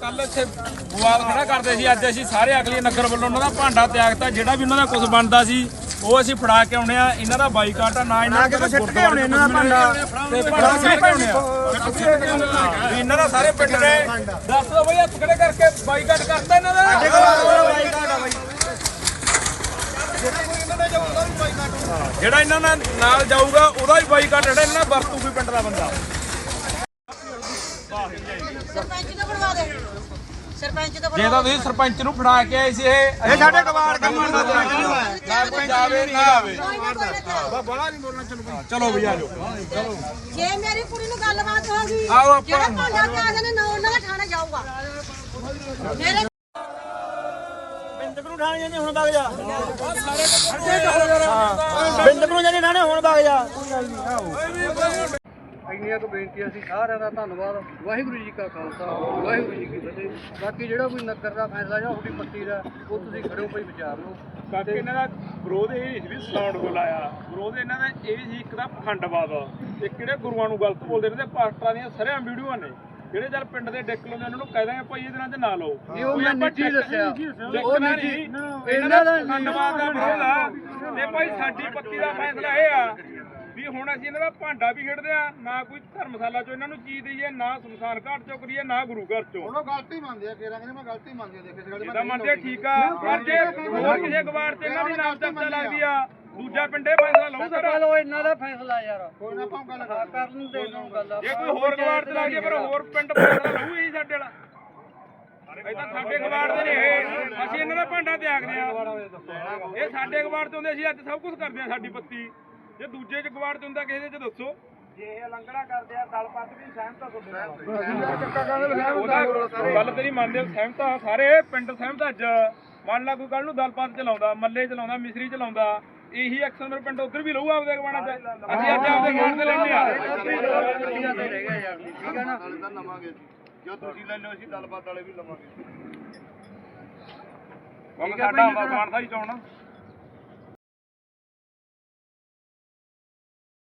ਕੱਲ ਇੱਥੇ ਬੁਆਲ ਖੜਾ ਕਰਦੇ ਸੀ ਅੱਜ ਅਸੀਂ ਸਾਰੇ ਅਗਲੀ ਨਗਰ ਵੱਲੋਂ ਉਹਨਾਂ ਦਾ ਭਾਂਡਾ ਤਿਆਗਤਾ ਜਿਹੜਾ ਵੀ ਉਹਨਾਂ ਦਾ ਕੁਝ ਬਣਦਾ ਸੀ ਉਹ ਅਸੀਂ ਫੜਾ ਕੇ ਆਉਣੇ ਆ ਇਹਨਾਂ ਦਾ ਬਾਈਕਾਟ ਆ ਨਾ ਇਹਨਾਂ ਦਾ ਸਿੱਟ ਕੇ ਆਉਣੇ ਇਹਨਾਂ ਦਾ ਭਾਂਡਾ। ਤੇ ਭਾਂਡਾ ਸਿੱਟ ਕੇ ਆਉਣੇ ਆ ਵੀ ਇਹਨਾਂ ਦਾ ਸਾਰੇ ਪਿੰਡ ਨੇ ਦੱਸ ਦੋ ਬਈ ਹੱਥ ਖੜੇ ਕਰਕੇ ਬਾਈਕਾਟ ਕਰਤਾ ਇਹਨਾਂ ਦਾ? ਬਾਈਕਾਟ ਆ ਬਈ। ਜਿਹੜਾ ਇਹਨਾਂ ਨਾਲ ਨਾਲ ਜਾਊਗਾ ਉਹਦਾ ਵੀ ਬਾਈਕਾਟ ਜਿਹੜਾ ਇਹਨਾਂ ਨਾਲ ਵਰਤੂ ਕੋਈ ਪਿੰਡ ਦਾ ਬੰਦਾ। ਸਰਪੰਚ ਤੋਂ ਬਣਵਾ ਦੇ। ਸਰਪੰਚ ਤੋਂ ਜੇ ਤਾਂ ਤੁਸੀਂ ਸਰਪੰਚ ਨੂੰ ਫੜਾ ਕੇ ਆਏ ਸੀ ਇਹ ਇਹ ਸਾਡੇ ਕਬਾੜ ਕੰਮ ਦਾ ਨਾ ਜਾਵੇ ਨਾ ਆਵੇ। ਬੜਾ ਨਹੀਂ ਬੋਲਣਾ ਚਲੋ ਚਲੋ ਵੀ ਆ ਜਾਓ। ਜੇ ਮੇਰੀ ਕੁੜੀ ਨੂੰ ਗੱਲਬਾਤ ਹੋ ਗਈ ਆਓ ਆਪਾਂ- ਜਿਹੜਾ ਭਾਂਡਾ ਤੇ ਆ ਜਾਣੇ ਨਾ ਉਹਨਾਂ ਦਾ ਥਾਣਾ ਜਾਊਗਾ। ਮੇਰੇ ਬਿੰਦਕ ਨੂੰ ਠਾਣੇ ਜਾਂਦੇ ਹੁਣ ਵਗ ਜਾ। ਬਿੰਦਕ ਨੂੰ ਜਾਂਦੇ ਠਾਣੇ ਹੁਣ ਵਗ ਜਾ। ਇੰਨੀਆਂ ਕੁ ਬੇਨਤੀਆਂ ਸੀ ਸਾਰਿਆਂ ਦਾ ਧੰਨਵਾਦ। ਵਾਹਿਗੁਰੂ ਜੀ ਕਾ ਖਾਲਸਾ ਵਾਹਿਗੁਰੂ ਜੀ ਕੀ ਫਤਿਹ। ਬਾਕੀ ਜਿਹੜਾ ਕੋਈ ਨਗਰ ਦਾ ਫੈਸਲਾ ਜਾਂ ਪੱਤੀ ਦਾ ਉਹ ਤੁਸੀਂ ਖੜੋ ਭਾਈ ਵਿਚਾਰ ਲਓ। ਕਾਕੇ ਇਹਨਾਂ ਦਾ ਵਿਰੋਧ ਇਹ ਸੀ ਵੀ ਸਾਊਂਡ ਬੁਲਾਇਆ ਵਿਰੋਧ ਇਹਨਾਂ ਦਾ ਇਹ ਵੀ ਸੀ ਇੱਕ ਦਾ ਪਖੰਡਵਾਦ। ਤੇ ਕਿਹੜੇ ਗੁਰੂਆਂ ਨੂੰ ਗਲਤ ਬੋਲਦੇ ਨੇ ਤੇ ਪਾਸਟਰਾਂ ਦੀਆਂ ਸਰਿਆਂ ਵੀਡੀਓਆਂ ਨੇ। ਜਿਹੜੇ ਚੱਲ ਪਿੰਡ ਦੇ ਡਿੱਕ ਲਾਉਂਦੇ ਉਹਨਾਂ ਨੂੰ ਕਹਿ ਦਾਂਗੇ ਭਾਈ ਇਹਦੇ ਨਾਲ ਤੇ ਨਾ ਲਓ। ਇਹ ਉਹ ਮੈਂ ਨਿੱਜੀ ਦੱਸਿਆ। ਉਹ ਨਿੱਜੀ ਇਹਨਾਂ ਦਾ ਪਖੰਡਵਾਦ ਦਾ ਵਿਰੋਧ ਆ। ਤੇ ਭਾਈ ਸਾਡੀ ਪੱਤੀ ਦਾ ਫੈਸਲਾ ਇਹ ਆ ਵੀ ਹੁਣ ਅਸੀਂ ਇਹਨਾਂ ਦਾ ਭਾਂਡਾ ਵੀ ਖੇਡਦੇ ਆ ਨਾ ਕੋਈ ਧਰਮਸ਼ਾਲਾ ਚੋਂ ਇਹਨਾਂ ਨੂੰ ਚੀਜ਼ ਦਈਏ ਨਾ ਸ਼ਮਸ਼ਾਨ ਘਾਟ ਚੋਂ ਕਰੀਏ ਨਾ ਗੁਰੂ ਘਰ ਚੋਂ। ਉਹ ਗਲਤੀ ਮੰਨਦੇ ਆ ਕਿਹੜਾ ਕਹਿੰਦੇ ਮੈਂ ਗਲਤੀ ਮੰਨਦੀ ਆ ਦੇਖੇ ਇਸ ਗੱਲ ਮੰਨਦੇ ਠੀਕ ਆ। ਪਰ ਜੇ ਹੋਰ ਕਿਸੇ ਗਵਾੜ ਤੇ ਇਹਨਾਂ ਦੀ ਨਾਮ ਚਰਚਾ ਲੱਗਦੀ ਆ ਦੂਜਾ ਪਿੰਡੇ ਫੈਸਲਾ ਲਊ ਸਰ। ਚਲੋ ਇਹਨਾਂ ਦਾ ਫੈਸਲਾ ਯਾਰ। ਕੋਈ ਨਾ ਆਪਾਂ ਗੱਲ ਕਰ ਨੂੰ ਦੇ ਨੂੰ ਗੱਲ ਜੇ ਕੋਈ ਹੋਰ ਗਵਾੜ ਤੇ ਲੱਗਦੀ ਆ, ਪਰ ਹੋਰ ਪਿੰਡ ਫੈਸਲਾ ਲਊ ਹੀ ਸਾਡੇ ਵਾਲਾ। ਇਹ ਤਾਂ ਸਾਡੇ ਗਵਾੜ ਦੇ ਨੇ ਇਹ। ਅਸੀਂ ਇਹਨਾਂ ਦਾ ਭਾਂਡਾ ਤਿਆਗਦੇ ਆ ਇਹ ਸਾਡੇ ਗਵਾੜ ਤੇ ਹੁੰਦੇ ਅਸੀਂ ਅੱਜ ਸਭ ਕੁਝ ਕਰਦੇ ਆ ਸਾਡੀ ਪੱਤੀ ਜੇ ਦੂਜੇ ਚ ਗਵਾੜ ਤੇ ਹੁੰਦਾ ਕਿਸੇ ਦੇ ਚ ਦੱਸੋ। ਜੇ ਇਹ ਲੰਗੜਾ ਕਰਦੇ ਆ ਦਲਪਤ ਵੀ ਸਹਿਮਤ ਆ। ਤੁਹਾਡੇ ਗੱਲ ਤੇਰੀ ਮੰਨਦੇ ਹੋ, ਸਹਿਮਤ ਆ ਸਾਰੇ ਪਿੰਡ ਸਹਿਮਤ ਅੱਜ। ਮੰਨ ਲਾ ਕੋਈ ਕੱਲ ਨੂੰ ਦਲਪਤ ਚਲਾਉਂਦਾ ਮੱਲੇ ਚਲਾਉਂਦਾ ਮਿਸਰੀ ਚਲਾਉਂਦਾ। ਇਹੀ ਐਕਸ਼ਨ ਮੇਰੇ ਪਿੰਡ ਉਧਰ ਵੀ ਲਊ ਆਪਦੇ ਗਵਾਣਾ ਚ। ਅਸੀਂ ਅੱਜ ਆਪਦੇ ਗਵਾੜ ਤੇ ਲੈਣੇ ਆ ਠੀਕ ਹੈ ਨਾ? ਲਵਾਂਗੇ ਜੋ। ਤੁਸੀਂ ਲੈ ਲਿਓ ਅਸੀਂ ਦਲਬਾਤ ਵਾਲੇ ਵੀ ਲਵਾਂਗੇ। ਸਾਡਾ ਗਵਾੜ ਦਾ ਹੀ ਚਾਉਣਾ